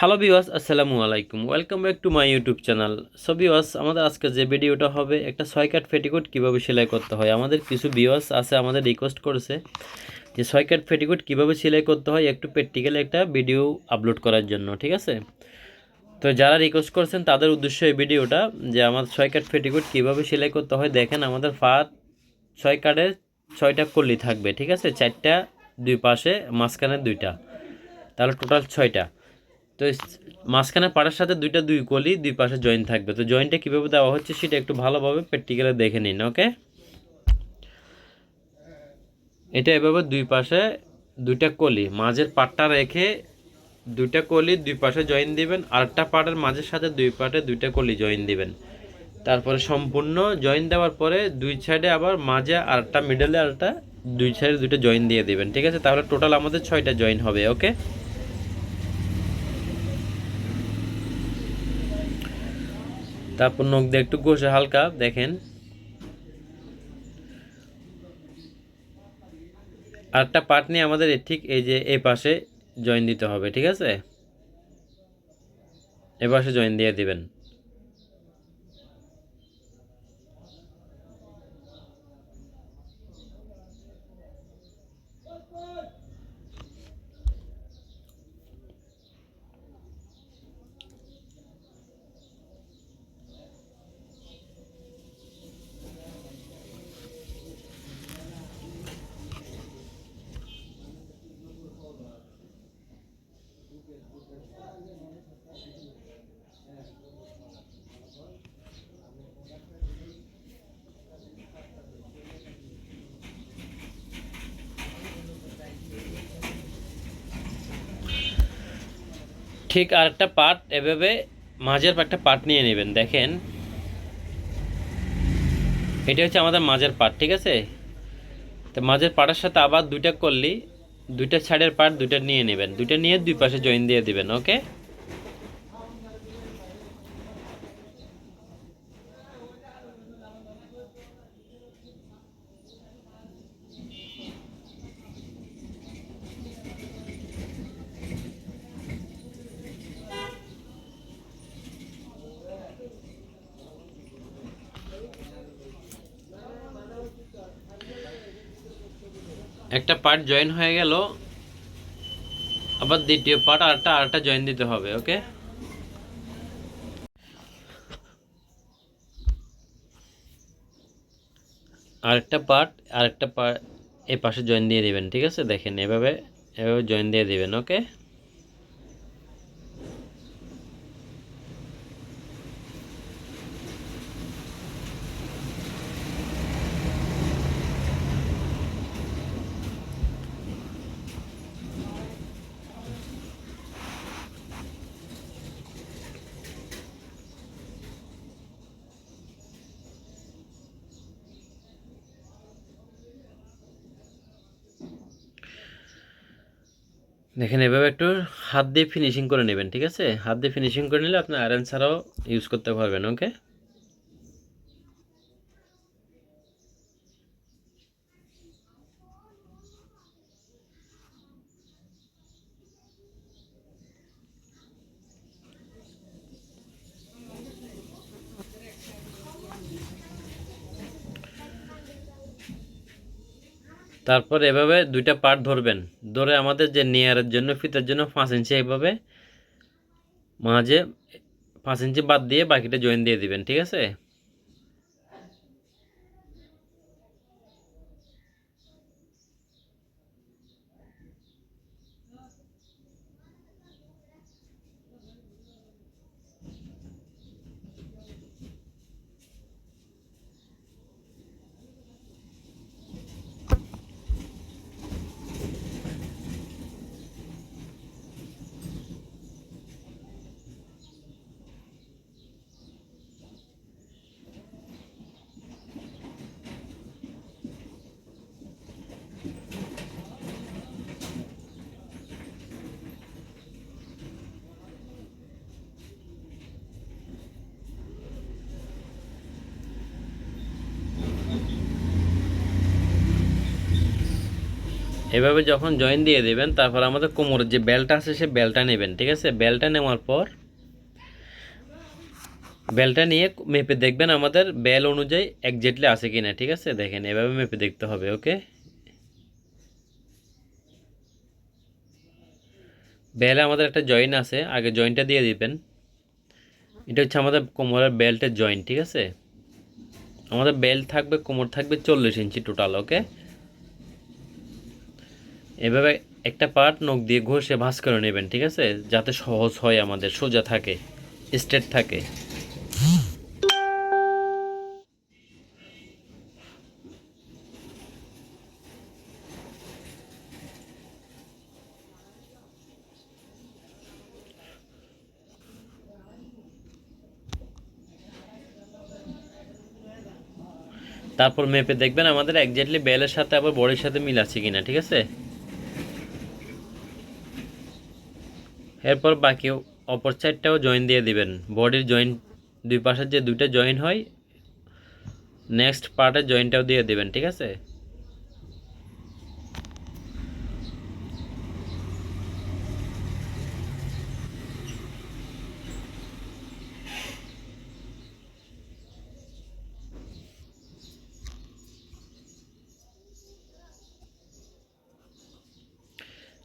Hello বিওয়াস আসসালামু আলাইকুম। Welcome back to my YouTube channel. So বিওয়াস আমাদের আজকে যে ভিডিওটা হবে, একটা ছয় কাট ফেটিকোট কীভাবে সেলাই করতে হয়? আমাদের কিছু বিওয়াস আছে আমাদের রিকোয়েস্ট করেছে যে ছয় কাট ফেটিকোট কীভাবে সেলাই করতে হয়, একটু প্র্যাকটিক্যালি একটা ভিডিও আপলোড করার জন্য, ঠিক আছে? তো যারা রিকোয়েস্ট করছেন, তাদের উদ্দেশ্য এই ভিডিওটা যে আমাদের ছয় কাট ফেটিকোট কীভাবে সেলাই করতে হয়, দেখেন আমাদের ফার ছয় কাটের ছয়টা কলি থাকবে, ঠিক আছে? চারটা, দুই পাশে, মাঝখানে দুইটা, তাহলে টোটাল ছয়টা। তো মাঝখানে পাড়ার সাথে দুইটা দুই কলি দুই পাশে জয়েন্ট থাকবে। তো জয়েন্টটা কীভাবে দেওয়া হচ্ছে সেটা একটু ভালোভাবে প্র্যাকটিক্যালে দেখে নিন ওকে এটা এভাবে দুই পাশে দুইটা কলি মাঝের পাটটা রেখে দুইটা কলি দুই পাশে জয়েন দিবেন, আরেকটা পাটের মাঝের সাথে দুই পাটে দুইটা কলি জয়েন দিবেন। তারপরে সম্পূর্ণ জয়েন দেওয়ার পরে দুই সাইডে আবার মাঝে আরেকটা মিডলে আরেকটা, দুই সাইডে দুইটা জয়েন দিয়ে দিবেন, ঠিক আছে? তাহলে টোটাল আমাদের ছয়টা জয়েন হবে ওকে তারপর নখ দিয়ে একটু ঘষে হালকা দেখেন। আরেকটা পার্ট নিয়ে আমাদের ঠিক এই যে এ পাশে জয়েন দিতে হবে, ঠিক আছে? এ পাশে জয়েন দিয়ে দিবেন। ঠিক আরেকটা পার্ট এভাবে মাঝের একটা পার্ট নিয়ে নেবেন, দেখেন। এটা হচ্ছে আমাদের মাঝের পার্ট ঠিক আছে? তো মাঝের পার্টের সাথে আবার দুইটা করলি, দুইটা ছাড়ের পার্ট দুইটা নিয়ে নেবেন। দুইটা নিয়ে দুই পাশে জয়েন দিয়ে দিবেন ওকে একটা পার্ট জয়েন হয়ে গেল, আবার দ্বিতীয় পার্ট আরেকটা আরেকটা জয়েন দিতে হবে ওকে আরেকটা পার্ট আরেকটা পার্ট এই পাশে জয়েন দিয়ে দিবেন, ঠিক আছে? দেখেন, এভাবে এভাবে জয়েন দিয়ে দিবেন ওকে দেখেন, এভাবে একটু হাত দিয়ে ফিনিশিং করে নেবেন, ঠিক আছে? হাত দিয়ে ফিনিশিং করে নিলে আপনি আয়রন ছাড়াও ইউজ করতে পারবেন ওকে তারপর এভাবে দুইটা পার্ট ধরবেন। ধরে আমাদের যে নেয়ারের জন্য ফিতার জন্য পাঁচ ইঞ্চি এভাবে মাঝে পাঁচ ইঞ্চি বাদ দিয়ে বাকিটা জয়েন দিয়ে দিবেন, ঠিক আছে? এভাবে যখন জয়েন দিয়ে দেবেন, তারপর আমাদের কোমরের যে বেলটা আছে, সে বেলটা নেবেন, ঠিক আছে? বেলটা নেওয়ার পর বেলটা নিয়ে মেপে দেখবেন আমাদের বেল অনুযায়ী একজ্যাক্টলি আছে কিনা, ঠিক আছে? দেখেন, এভাবে মেপে দেখতে হবে ওকে বেলে আমাদের একটা জয়েন আছে, আগে জয়েন্টটা দিয়ে দিবেন। এটা হচ্ছে আমাদের কোমরের বেল্টের জয়েন্ট ঠিক আছে? আমাদের বেল্ট থাকবে, কোমর থাকবে চল্লিশ ইঞ্চি টোটাল ওকে এভাবে একটা পার্ট নখ দিয়ে ঘষে ভাঁজ করে নেবেন, ঠিক আছে? যাতে সহজ হয় আমাদের, সোজা থাকে স্ট্রেট থাকে। তারপর মেপে দেখবেন আমাদের একজাক্টলি বেলের সাথে আবার বডির সাথে মিল আছে কিনা, ঠিক আছে? এরপর বাকি অপর সাইডটাও জয়েন দিয়ে দিবেন। বডির জয়েন দুই পাশের যে দুইটা জয়েন হয় নেক্সট পার্টের জয়েনটাও দিয়ে দিবেন, ঠিক আছে?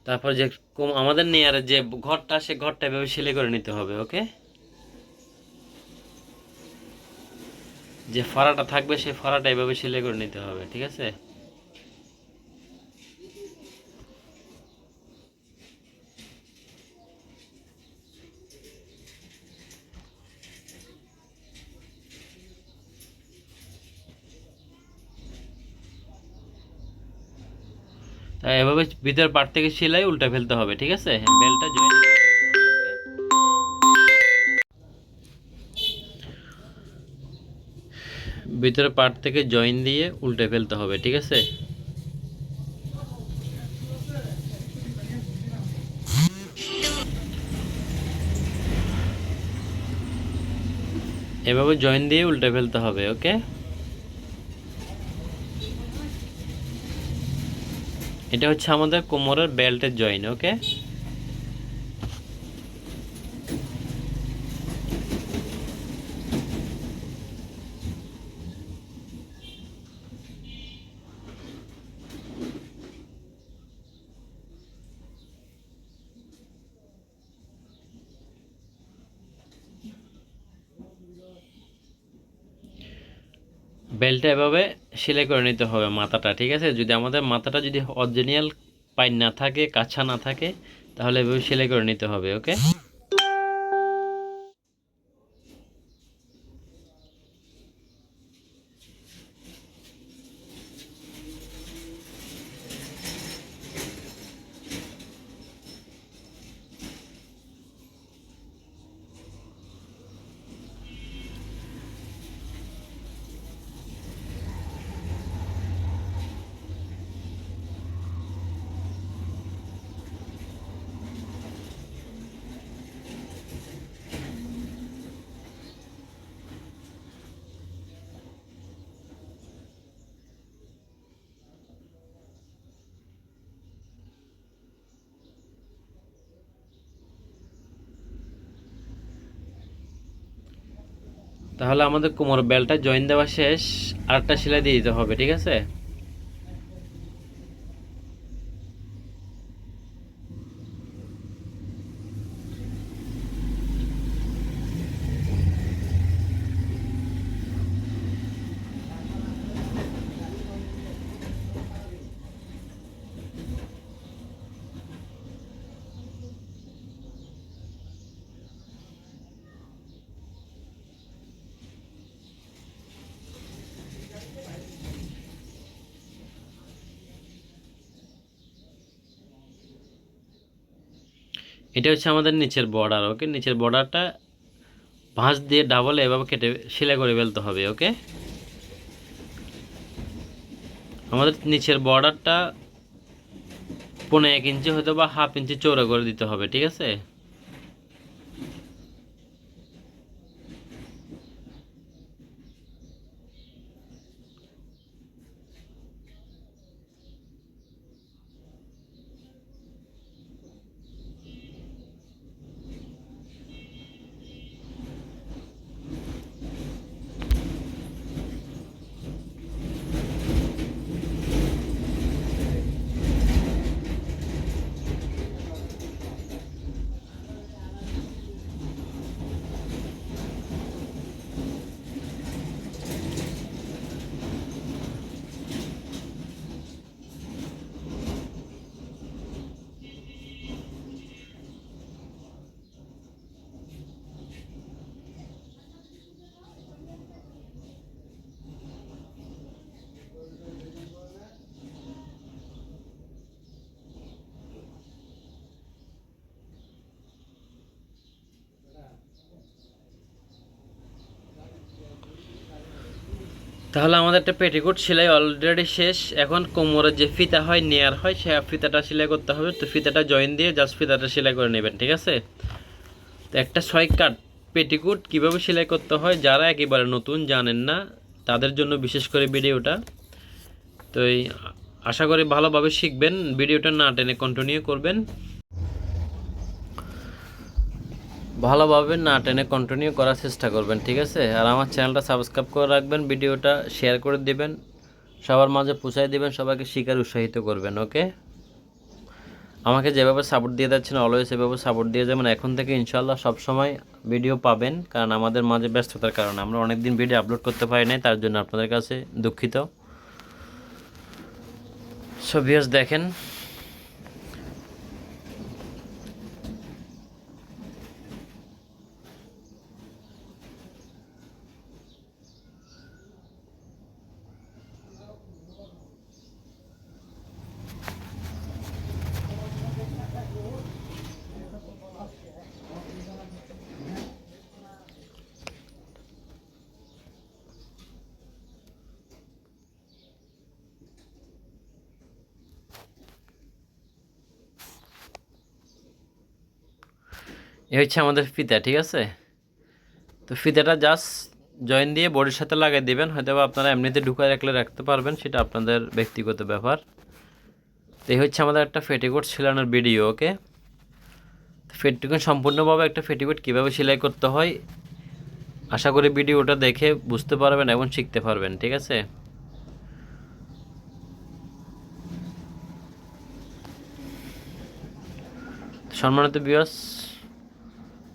তারপর যে আমাদের নেয়ার যে ঘরটা, সে ঘরটা এভাবে সেলাই করে নিতে হবে ওকে যে ফাড়াটা থাকবে সেই ফাড়াটা এভাবে সেলাই করে নিতে হবে, ঠিক আছে? এভাবে ভিতর পাট থেকে সেলাই উল্টা ফেলতে হবে, ঠিক আছে? বেলটা জয়েন ভিতরে পাট থেকে জয়েন দিয়ে উল্টে ফেলতে হবে, ঠিক আছে? এভাবে জয়েন দিয়ে উল্টে ফেলতে হবে ওকে এটা হচ্ছে আমাদের কোমরের বেল্টের জয়েন ওকে বেল্টটা এভাবে সেলাই করে নিতে হবে মাথাটা, ঠিক আছে? যদি আমাদের মাথাটা যদি অরিজিনাল পাইন না থাকে কাছা না থাকে, তাহলে এভাবে সেলাই করে নিতে হবে ওকে তাহলে আমাদের কোমর বেলটা জয়েন দেওয়া শেষ আরেকটা সেলাই দিয়ে দিতে হবে ঠিক আছে? এটা হচ্ছে আমাদের নিচের বর্ডার ওকে নিচের বর্ডারটা ভাঁজ দিয়ে ডাবলে এভাবে কেটে সেলাই করে ফেলতে হবে ওকে আমাদের নিচের বর্ডারটা পনেরো এক ইঞ্চি হয়তো বা হাফ ইঞ্চি চৌড়া করে দিতে হবে, ঠিক আছে? তাহলে আমাদের একটা পেটিকোট সেলাই অলরেডি শেষ। এখন কোমরের যে ফিতা হয়, নেয়ার হয়, সে ফিতাটা সেলাই করতে হবে। তো ফিতাটা জয়েন দিয়ে জাস্ট ফিতাটা সেলাই করে নেবেন, ঠিক আছে? তো একটা ছয় কাট পেটিকোট কীভাবে সেলাই করতে হয়, যারা একেবারে নতুন, জানেন না, তাদের জন্য বিশেষ করে ভিডিওটা। তো এই, আশা করি ভালোভাবে শিখবেন। ভিডিওটা না টেনে কন্টিনিউ করবেন। ভালোভাবে না টেনে কন্টিনিউ করার চেষ্টা করবেন, ঠিক আছে? আর আমার চ্যানেলটা সাবস্ক্রাইব করে রাখবেন, ভিডিওটা শেয়ার করে দিবেন, সবার মাঝে পৌঁছায় দিবেন, সবাইকে শিকার উৎসাহিত করবেন ওকে আমাকে যেভাবে সাপোর্ট দিয়ে যাচ্ছেন অলওয়েজ এভাবে সাপোর্ট দিয়ে যাবেন। এখন থেকে ইনশাল্লাহ সব সময় ভিডিও পাবেন, কারণ আমাদের মাঝে ব্যস্ততার কারণে। আমরা অনেক দিন ভিডিও আপলোড করতে পারি নাই, তার জন্য আপনাদের কাছে দুঃখিত। সো ভিউয়ার্স দেখেন এ হচ্ছে আমাদের ফিতা ঠিক আছে? তো ফিতাটা জাস্ট জয়েন দিয়ে বডির সাথে লাগিয়ে দেবেন। হয়তো আপনারা এমনিতে ঢুকায় রাখলে রাখতে পারবেন, সেটা আপনাদের ব্যক্তিগত ব্যাপার। তো এই হচ্ছে আমাদের একটা ফেটিকোট সেলানোর ভিডিও ওকে ফেটিকোট সম্পূর্ণভাবে একটা ফেটিকোট কীভাবে সেলাই করতে হয়, আশা করি ভিডিওটা দেখে বুঝতে পারবেন এবং শিখতে পারবেন, ঠিক আছে? সম্মানিত বিয়স